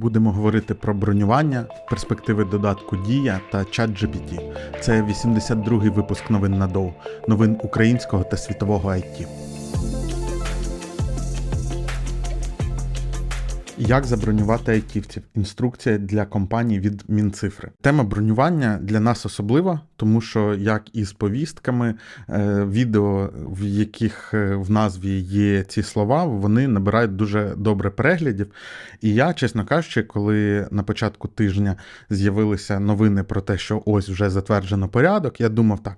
будемо говорити про бронювання, перспективи додатку Дія та ChatGPT. Це 82-й випуск новин на доу, новин українського та світового IT. Як забронювати айтівців? Інструкція для компаній від Мінцифри. Тема бронювання для нас особлива, тому що як і з повістками, е, відео, в яких е, в назві є ці слова, вони набирають дуже добре переглядів. І я, чесно кажучи, коли на початку тижня з'явилися новини про те, що ось вже затверджено порядок, я думав так.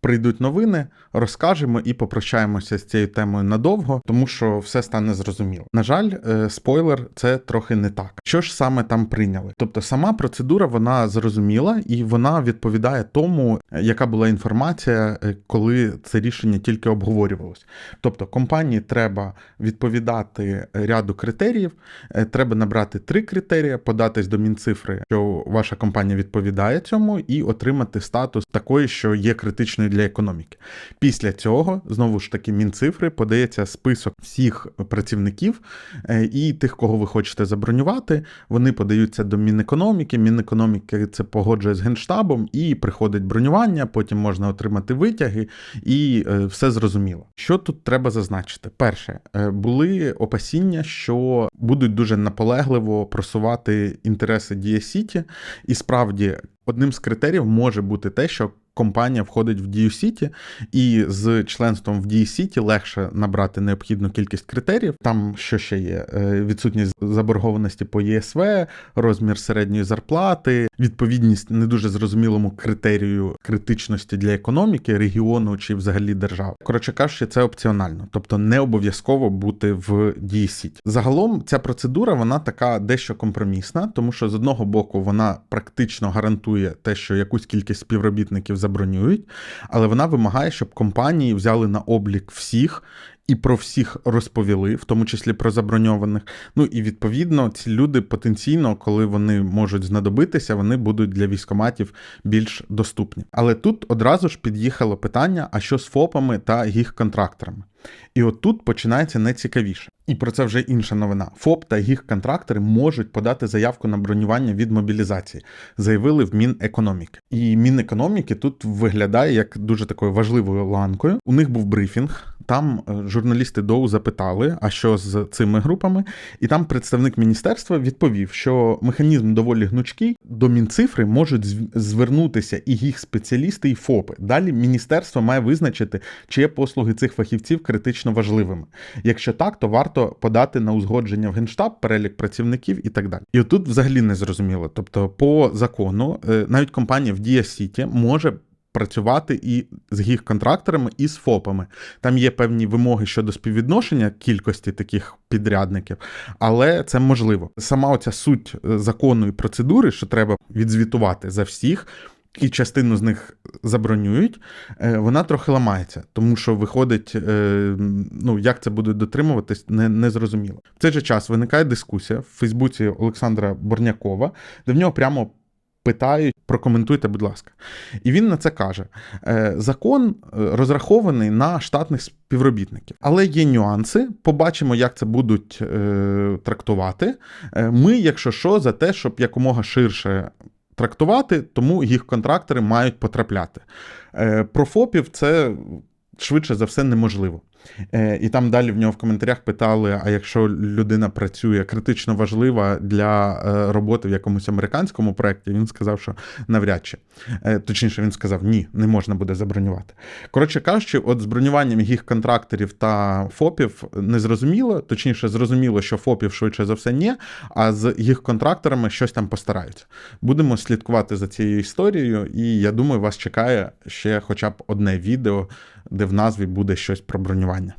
Прийдуть новини, розкажемо і попрощаємося з цією темою надовго, тому що все стане зрозуміло. На жаль, е, спойлер, це трохи не так. Що ж саме там прийняли? Тобто, сама процедура вона зрозуміла і вона відповідає тому, е, яка була інформація, е, коли це рішення тільки обговорювалось. Тобто, компанії треба відповідати ряду критеріїв, е, треба набрати три критерії, податись до Мінцифри, що ваша компанія відповідає цьому, і отримати статус такої, що є критичною для економіки. Після цього знову ж таки Мінцифри подається список всіх працівників і тих, кого ви хочете забронювати. Вони подаються до Мінекономіки. Мінекономіки це погоджує з генштабом і приходить бронювання. Потім можна отримати витяги, і е, все зрозуміло. Що тут треба зазначити? Перше, е, були опасіння, що будуть дуже наполегливо просувати інтереси Дія Сіті, і справді одним з критеріїв може бути те, що компанія входить в Дію Сіті, і з членством в Дії Сіті легше набрати необхідну кількість критеріїв. Там що ще є? Е, Відсутність заборгованості по ЄСВ, розмір середньої зарплати, відповідність не дуже зрозумілому критерію критичності для економіки, регіону чи взагалі держави. Коротше кажучи, це опціонально, тобто не обов'язково бути в Дії Сіті. Загалом ця процедура вона така дещо компромісна, тому що з одного боку вона практично гарантує те, що якусь кількість співробітників забронюють, але вона вимагає, щоб компанії взяли на облік всіх. І про всіх розповіли, в тому числі про заброньованих. Ну і відповідно ці люди потенційно, коли вони можуть знадобитися, вони будуть для військоматів більш доступні. Але тут одразу ж під'їхало питання: а що з ФОПами та їх контракторами? І от тут починається найцікавіше. І про це вже інша новина. ФОП та їх контрактори можуть подати заявку на бронювання від мобілізації, заявили в Мінекономіки. І Мінекономіки тут виглядає як дуже такою важливою ланкою. У них був брифінг. Там е, журналісти ДОУ запитали, а що з цими групами, і там представник міністерства відповів, що механізм доволі гнучкий, до Мінцифри можуть звернутися і їх спеціалісти, і ФОПи. Далі міністерство має визначити, чи послуги цих фахівців критично важливими. Якщо так, то варто подати на узгодження в генштаб, перелік працівників і так далі. І отут взагалі не зрозуміло. Тобто, по закону, е, навіть компанія в Дія Сіті може працювати і з їх контракторами, і з ФОПами. Там є певні вимоги щодо співвідношення кількості таких підрядників, але це можливо. Сама оця суть е, закону і процедури, що треба відзвітувати за всіх. І частину з них забронюють, е, вона трохи ламається, тому що виходить, е, ну як це буде дотримуватись, не, не зрозуміло. В цей же час виникає дискусія в Фейсбуці Олександра Борнякова, де в нього прямо питають, прокоментуйте, будь ласка. І він на це каже: «Е, закон розрахований на штатних співробітників, але є нюанси. Побачимо, як це будуть трактувати. Ми, якщо що, за те, щоб якомога ширше. Трактувати, тому їх контрактори мають потрапляти. Про ФОПів це швидше за все неможливо. І там далі в нього в коментарях питали: а якщо людина працює критично важлива для роботи в якомусь американському проєкті, він сказав, що навряд чи. Точніше, він сказав, ні, не можна буде забронювати. Коротше кажучи, от з бронюванням їх контракторів та ФОПів не зрозуміло, точніше, зрозуміло, що ФОПів швидше за все ні, а з їх контракторами щось там постараються. Будемо слідкувати за цією історією, і я думаю, вас чекає ще хоча б одне відео, де в назві буде щось про бронювання.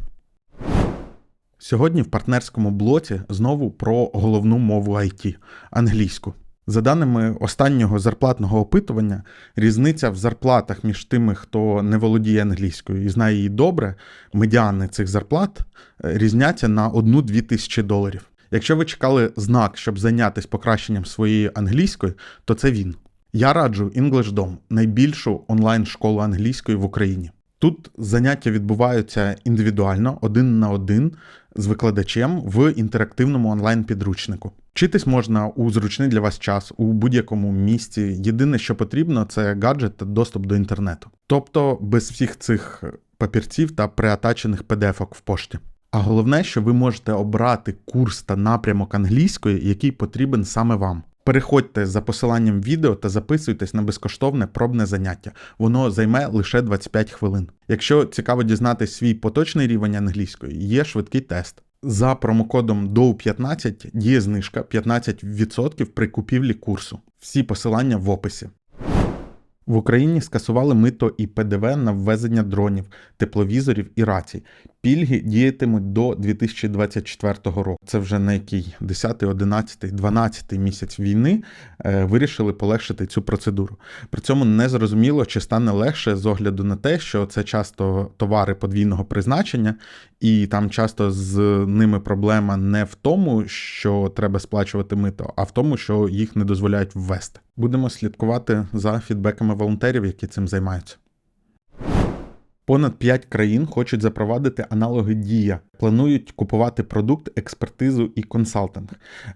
Сьогодні в партнерському блоці знову про головну мову IT англійську. За даними останнього зарплатного опитування, різниця в зарплатах між тими, хто не володіє англійською і знає її добре, медіани цих зарплат різняться на 1-2 тисячі доларів. Якщо ви чекали знак, щоб зайнятися покращенням своєї англійської, то це він. Я раджу EnglishDom – найбільшу онлайн-школу англійської в Україні. Тут заняття відбуваються індивідуально, один на один з викладачем в інтерактивному онлайн-підручнику. Вчитись можна у зручний для вас час у будь-якому місці. Єдине, що потрібно, це гаджет та доступ до інтернету. Тобто без всіх цих папірців та преатачених PDF-ок в пошті. А головне, що ви можете обрати курс та напрямок англійської, який потрібен саме вам. Переходьте за посиланням відео та записуйтесь на безкоштовне пробне заняття. Воно займе лише 25 хвилин. Якщо цікаво дізнатися свій поточний рівень англійської, є швидкий тест. За промокодом DOW15 діє знижка 15% при купівлі курсу. Всі посилання в описі. В Україні скасували мито і ПДВ на ввезення дронів, тепловізорів і рацій. Пільги діятимуть до 2024 року. Це вже на який 10, 11, 12 місяць війни е, вирішили полегшити цю процедуру. При цьому не зрозуміло, чи стане легше з огляду на те, що це часто товари подвійного призначення, і там часто з ними проблема не в тому, що треба сплачувати мито, а в тому, що їх не дозволяють ввести. Будемо слідкувати за фідбеками волонтерів, які цим займаються. Понад 5 країн хочуть запровадити аналоги Дія, планують купувати продукт, експертизу і консалтинг.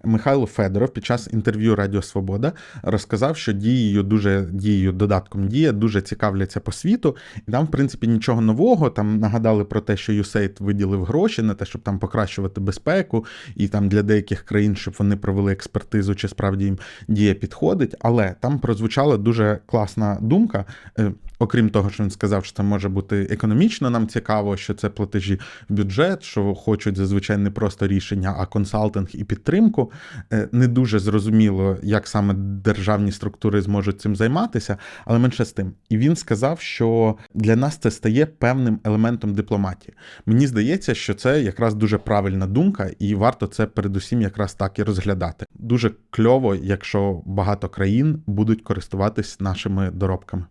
Михайло Федоров під час інтерв'ю Радіо Свобода розказав, що дією дуже дією додатком дія дуже цікавляться по світу, і там, в принципі, нічого нового. Там нагадали про те, що USAID виділив гроші на те, щоб там покращувати безпеку, і там для деяких країн, щоб вони провели експертизу, чи справді їм дія підходить. Але там прозвучала дуже класна думка. Окрім того, що він сказав, що це може бути економічно нам цікаво, що це платежі в бюджет, що хочуть зазвичай не просто рішення, а консалтинг і підтримку. Е, не дуже зрозуміло, як саме державні структури зможуть цим займатися, але менше з тим. І він сказав, що для нас це стає певним елементом дипломатії. Мені здається, що це якраз дуже правильна думка, і варто це передусім якраз так і розглядати. Дуже кльово, якщо багато країн будуть користуватись нашими доробками.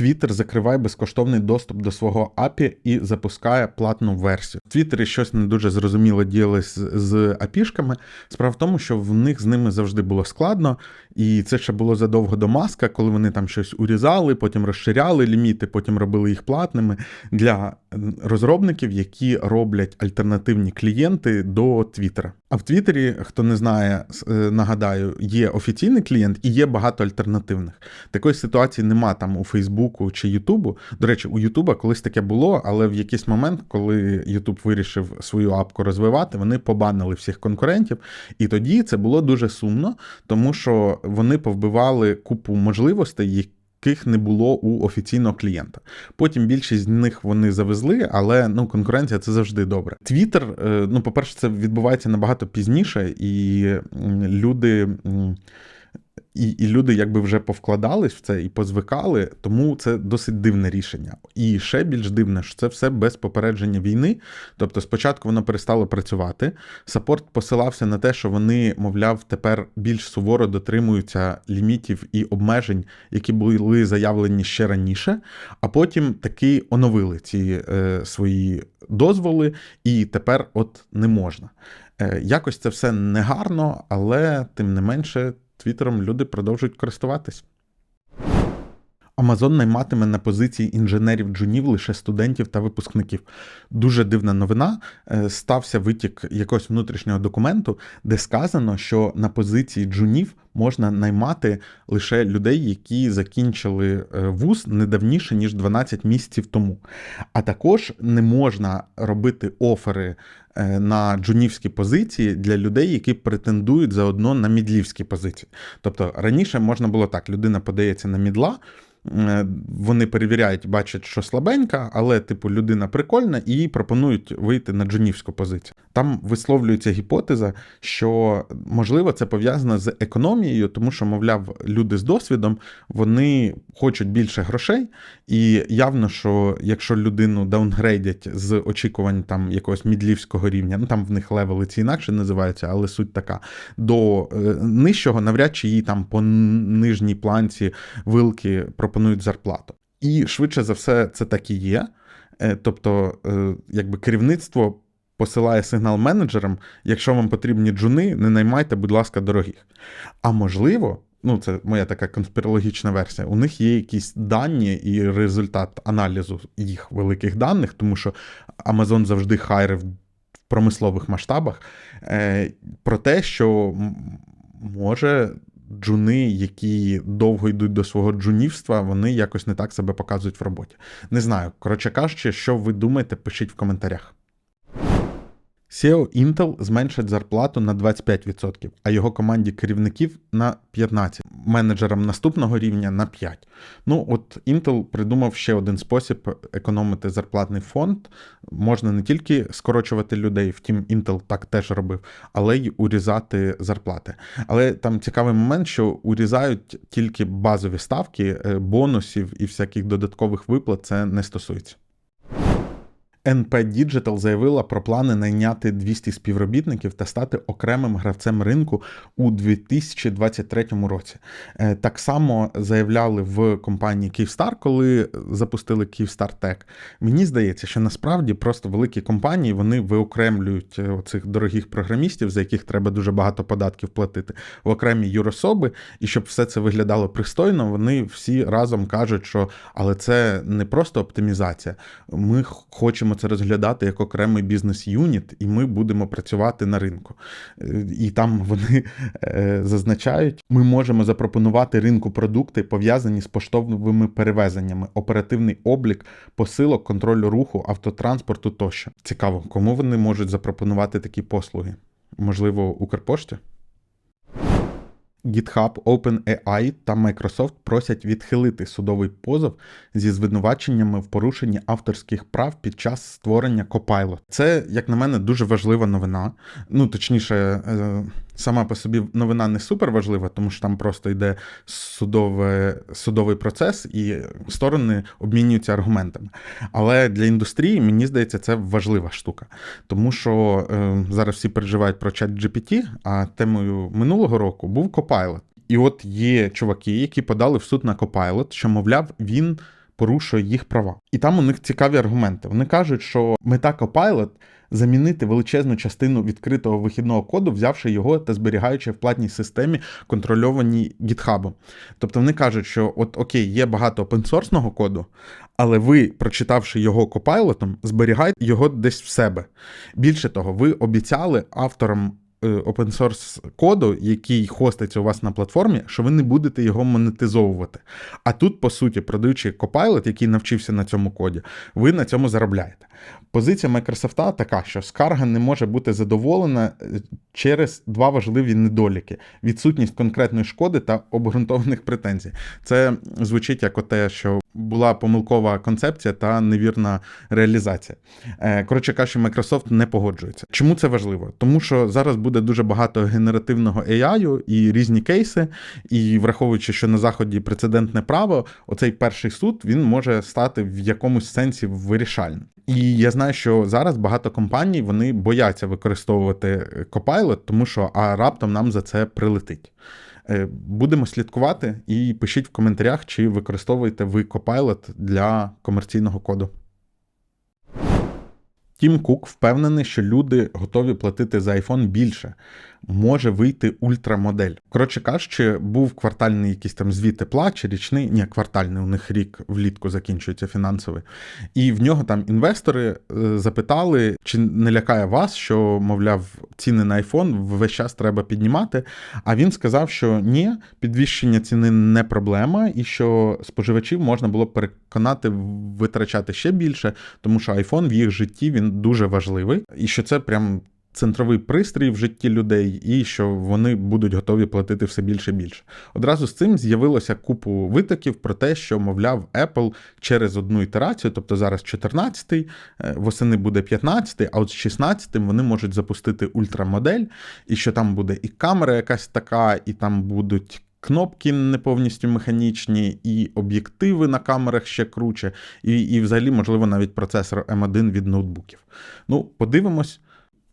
Twitter закриває безкоштовний доступ до свого API і запускає платну версію. В Твіттері щось не дуже зрозуміло з, з апішками. Справа в тому, що в них з ними завжди було складно, і це ще було задовго до маска, коли вони там щось урізали, потім розширяли ліміти, потім робили їх платними для розробників, які роблять альтернативні клієнти до Твіттера. А в Твіттері, хто не знає, е, нагадаю, є офіційний клієнт і є багато альтернативних. Такої ситуації нема там у Фейсбуку чи Ютубу. До речі, у Ютуба колись таке було, але в якийсь момент, коли Ютуб вирішив свою апку розвивати, вони побанили всіх конкурентів. І тоді це було дуже сумно, тому що вони повбивали купу можливостей, яких не було у офіційного клієнта. Потім більшість з них вони завезли, але ну конкуренція це завжди добре. Твіттер, е, ну, по-перше, це відбувається набагато пізніше, і люди. І і люди якби вже повкладались в це і позвикали, тому це досить дивне рішення. І ще більш дивне, що це все без попередження війни. Тобто, спочатку воно перестало працювати. Саппорт посилався на те, що вони, мовляв, тепер більш суворо дотримуються лімітів і обмежень, які були заявлені ще раніше, а потім таки оновили ці е, свої дозволи, і тепер от не можна. Е, Якось це все негарно, але тим не менше. Твіттером люди продовжують користуватись. Амазон найматиме на позиції інженерів джунів лише студентів та випускників. Дуже дивна новина. Е, стався витік якогось внутрішнього документу, де сказано, що на позиції джунів можна наймати лише людей, які закінчили е, вуз не давніше ніж 12 місяців тому. А також не можна робити офери е, на джунівські позиції для людей, які претендують заодно на мідлівські позиції. Тобто раніше можна було так: людина подається на мідла. Е, вони перевіряють, бачать, що слабенька, але, типу, людина прикольна, і їй пропонують вийти на джунівську позицію. Там висловлюється гіпотеза, що можливо це пов'язано з економією, тому що, мовляв, люди з досвідом вони хочуть більше грошей, і явно, що якщо людину даунгрейдять з очікувань там якогось мідлівського рівня, ну там в них левели ці інакше називаються, але суть така, до е, нижчого, навряд чи їй там по нижній планці вилки пропонують пропонують зарплату. І швидше за все, це так і є. Е, тобто, е, якби керівництво посилає сигнал менеджерам: якщо вам потрібні джуни, не наймайте, будь ласка, дорогих. А можливо, ну це моя така конспірологічна версія. У них є якісь дані і результат аналізу їх великих даних, тому що Amazon завжди хайрив в промислових масштабах е, про те, що може. Джуни, які довго йдуть до свого джунівства, вони якось не так себе показують в роботі. Не знаю. Коротше кажучи, що ви думаєте, пишіть в коментарях. SEO Intel зменшить зарплату на 25%, а його команді керівників на 15%, менеджерам наступного рівня на 5%. Ну, от Intel придумав ще один спосіб економити зарплатний фонд. Можна не тільки скорочувати людей, втім, Intel так теж робив, але й урізати зарплати. Але там цікавий момент, що урізають тільки базові ставки, е, бонусів і всяких додаткових виплат це не стосується. NP Digital заявила про плани найняти 200 співробітників та стати окремим гравцем ринку у 2023 році. Е, Так само заявляли в компанії Kyivstar, коли запустили Kyivstar Tech. Мені здається, що насправді просто великі компанії вони виокремлюють е, оцих дорогих програмістів, за яких треба дуже багато податків платити, в окремі юрособи, і щоб все це виглядало пристойно, вони всі разом кажуть, що але це не просто оптимізація. Ми хочемо це розглядати як окремий бізнес-юніт, і ми будемо працювати на ринку. Е, І там вони е, зазначають, ми можемо запропонувати ринку продукти, пов'язані з поштовими перевезеннями, оперативний облік, посилок, контролю руху, автотранспорту тощо. Цікаво, кому вони можуть запропонувати такі послуги? Можливо, Укрпошті? GitHub, OpenAI та Microsoft просять відхилити судовий позов зі звинуваченнями в порушенні авторських прав під час створення Copilot. Це, як на мене, дуже важлива новина. Ну, точніше, е, сама по собі новина не супер важлива, тому що там просто йде судове, судовий процес і сторони обмінюються аргументами. Але для індустрії, мені здається, це важлива штука. Тому що е, зараз всі переживають про чат GPT, а темою минулого року був Copilot. І от є чуваки, які подали в суд на Copilot, що, мовляв, він порушує їх права. І там у них цікаві аргументи. Вони кажуть, що мета Copilot замінити величезну частину відкритого вихідного коду, взявши його та зберігаючи в платній системі, контрольованій GitHub. Тобто вони кажуть, що от окей, є багато опенсорсного коду, але ви, прочитавши його копайлотом, зберігайте його десь в себе. Більше того, ви обіцяли авторам open source коду, який хоститься у вас на платформі, що ви не будете його монетизовувати. А тут, по суті, продаючи Copilot, який навчився на цьому коді, ви на цьому заробляєте. Позиція Microsoft така, що скарга не може бути задоволена через два важливі недоліки: відсутність конкретної шкоди та обґрунтованих претензій. Це звучить як те, що була помилкова концепція та невірна реалізація. Коротше кажучи, Microsoft не погоджується. Чому це важливо? Тому що зараз буде дуже багато генеративного AI і різні кейси, і враховуючи, що на заході прецедентне право, оцей перший суд він може стати в якомусь сенсі вирішальним. І я знаю, що зараз багато компаній вони бояться використовувати Copilot, тому що а раптом нам за це прилетить. Будемо слідкувати і пишіть в коментарях, чи використовуєте ви Copilot для комерційного коду. Тім Кук впевнений, що люди готові платити за iPhone більше. Може вийти ультрамодель. Коротше кажучи, був квартальний якийсь там звіт тепла чи річний, ні, квартальний, у них рік влітку закінчується фінансовий. І в нього там інвестори запитали, чи не лякає вас, що, мовляв, ціни на iPhone весь час треба піднімати. А він сказав, що ні, підвищення ціни не проблема, і що споживачів можна було переконати витрачати ще більше, тому що iPhone в їх житті він дуже важливий, і що це прям центровий пристрій в житті людей, і що вони будуть готові платити все більше і більше. Одразу з цим з'явилося купу витоків про те, що, мовляв, Apple через одну ітерацію, тобто зараз 14-й, восени буде 15-й, а от з 16-м вони можуть запустити ультрамодель, і що там буде і камера якась така, і там будуть. Кнопки не повністю механічні, і об'єктиви на камерах ще круче, і, і взагалі, можливо, навіть процесор M1 від ноутбуків. Ну, подивимось.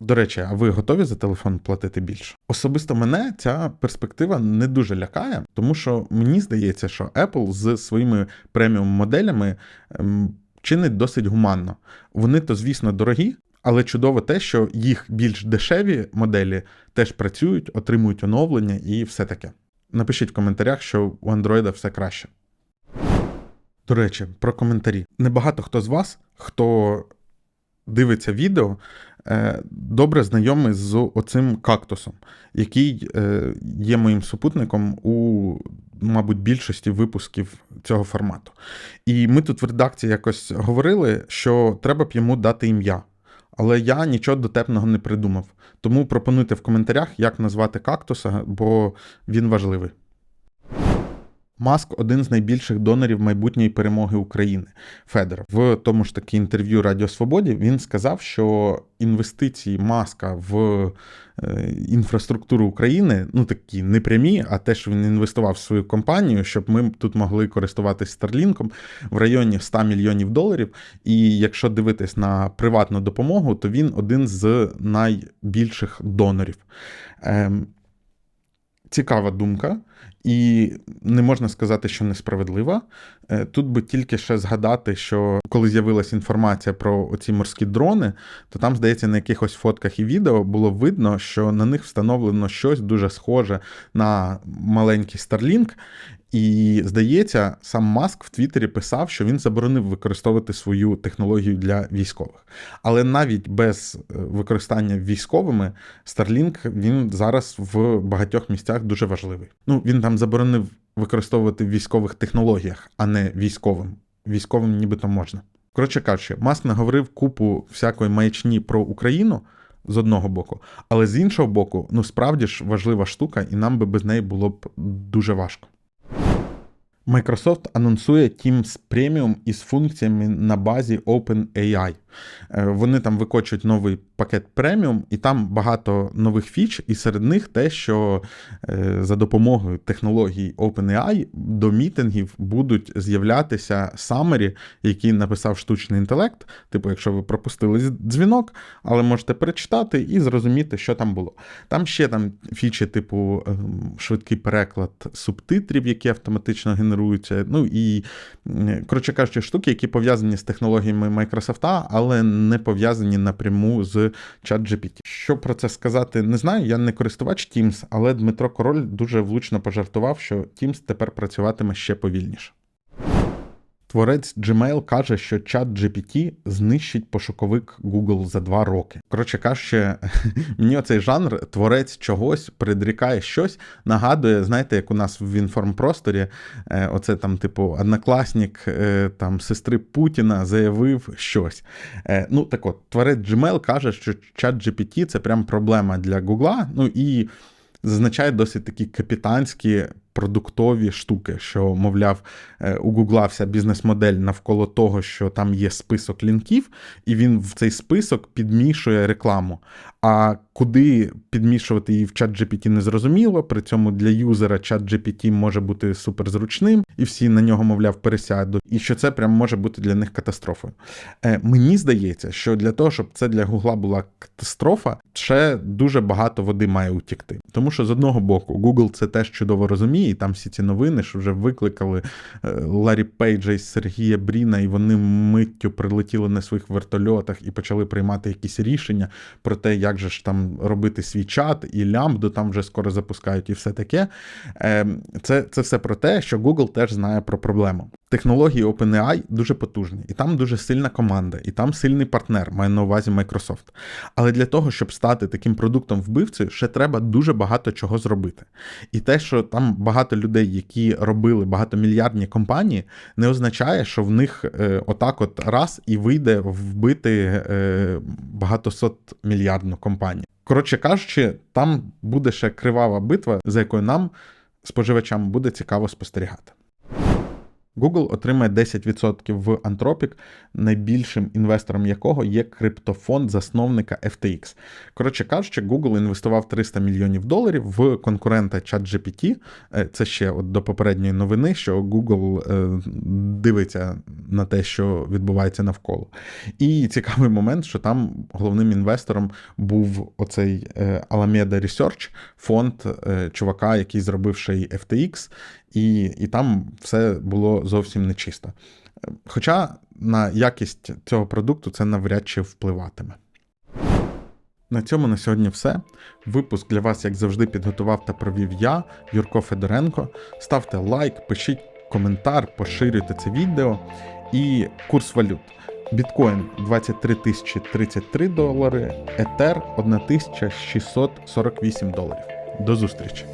До речі, а ви готові за телефон платити більше? Особисто мене ця перспектива не дуже лякає, тому що мені здається, що Apple з своїми преміум моделями ем, чинить досить гуманно. Вони то, звісно, дорогі, але чудово те, що їх більш дешеві моделі теж працюють, отримують оновлення і все таке. напишіть в коментарях, що у Android все краще. До речі, про коментарі. Небагато хто з вас, хто дивиться відео, добре знайомий з оцим кактусом, який е, є моїм супутником у, мабуть, більшості випусків цього формату. І ми тут в редакції якось говорили, що треба б йому дати ім'я. Але я нічого дотепного не придумав. Тому пропонуйте в коментарях, як назвати кактуса, бо він важливий. Маск один з найбільших донорів майбутньої перемоги України. Федоров. В тому ж таки інтерв'ю Радіо Свободі він сказав, що інвестиції Маска в е, інфраструктуру України ну такі не прямі, а те, що він інвестував в свою компанію, щоб ми тут могли користуватись Старлінком в районі 100 мільйонів доларів. І якщо дивитись на приватну допомогу, то він один з найбільших донорів. Цікава думка, і не можна сказати, що несправедлива. Е, тут би тільки ще згадати, що коли з'явилася інформація про ці морські дрони, то там, здається, на якихось фотках і відео було видно, що на них встановлено щось дуже схоже на маленький Starlink. І здається, сам Маск в Твіттері писав, що він заборонив використовувати свою технологію для військових. Але навіть без е, використання військовими Starlink він зараз в багатьох місцях дуже важливий. Ну він там заборонив використовувати в військових технологіях, а не військовим. Військовим нібито можна. Коротше кажучи, Маск наговорив купу всякої маячні про Україну. З одного боку, але з іншого боку, ну справді ж важлива штука, і нам би без неї було б дуже важко. Microsoft анонсує Teams Premium із функціями на базі OpenAI. Е, вони там викочують новий пакет преміум, і там багато нових фіч, і серед них те, що е, за допомогою технологій OpenAI до мітингів будуть з'являтися самері, які написав штучний інтелект. Типу, якщо ви пропустили дзвінок, але можете перечитати і зрозуміти, що там було. Там ще там фічі, типу ем, швидкий переклад субтитрів, які автоматично генеруються. Ну і, коротше кажучи, штуки, які пов'язані з технологіями Microsoft, але не пов'язані напряму з ChatGPT. Що про це сказати, не знаю. Я не користувач Teams, але Дмитро Король дуже влучно пожартував, що Teams тепер працюватиме ще повільніше. Творець Gmail каже, що чат GPT знищить пошуковик Google за два роки. Коротше кажучи, мені оцей жанр творець чогось предрікає щось, нагадує, знаєте, як у нас в інформпросторі, е, оце там, типу, однокласник е, там сестри Путіна заявив щось. Е, ну так от, творець Gmail каже, що чат GPT це прям проблема для Google, ну і зазначає досить такі капітанські продуктові штуки, що, мовляв, е, у Гугла вся бізнес-модель навколо того, що там є список лінків, і він в цей список підмішує рекламу. А куди підмішувати її в чат GPT не зрозуміло. При цьому для юзера чат GPT може бути суперзручним, і всі на нього, мовляв, пересядуть, і що це прям може бути для них катастрофою. Е, Мені здається, що для того, щоб це для Гугла була катастрофа, ще дуже багато води має утікти. Тому що з одного боку, Google це теж чудово розуміє, і там всі ці новини, що вже викликали е, Ларі Пейджа і Сергія Бріна, і вони миттю прилетіли на своїх вертольотах і почали приймати якісь рішення про те, як же ж там робити свій чат, і лямбду там вже скоро запускають, і все таке. Ем, це, Це все про те, що Google теж знає про проблему. Технології OpenAI дуже потужні, і там дуже сильна команда, і там сильний партнер, має на увазі Microsoft. Але для того, щоб стати таким продуктом вбивцею, ще треба дуже багато чого зробити. І те, що там багато людей, які робили багатомільярдні компанії, не означає, що в них е, отак от раз і вийде вбити е, багатосот мільярдну компанію. Коротше кажучи, там буде ще кривава битва, за якою нам, споживачам, буде цікаво спостерігати. Google отримає 10% в Anthropic, найбільшим інвестором якого є криптофонд засновника FTX. Коротше кажучи, Google інвестував 300 мільйонів доларів в конкурента ChatGPT. Е, це ще от до попередньої новини, що Google е, дивиться на те, що відбувається навколо. І цікавий момент, що там головним інвестором був оцей е, Alameda Research, фонд чувака, який зробив ще й FTX і і там все було зовсім нечисто. Хоча на якість цього продукту це навряд чи впливатиме. На цьому на сьогодні все. Випуск для вас, як завжди, підготував та провів я, Юрко Федоренко. Ставте лайк, пишіть коментар, поширюйте це відео і курс валют. Біткоін 23 тисячі 33 долари, Етер 1648 доларів. До зустрічі!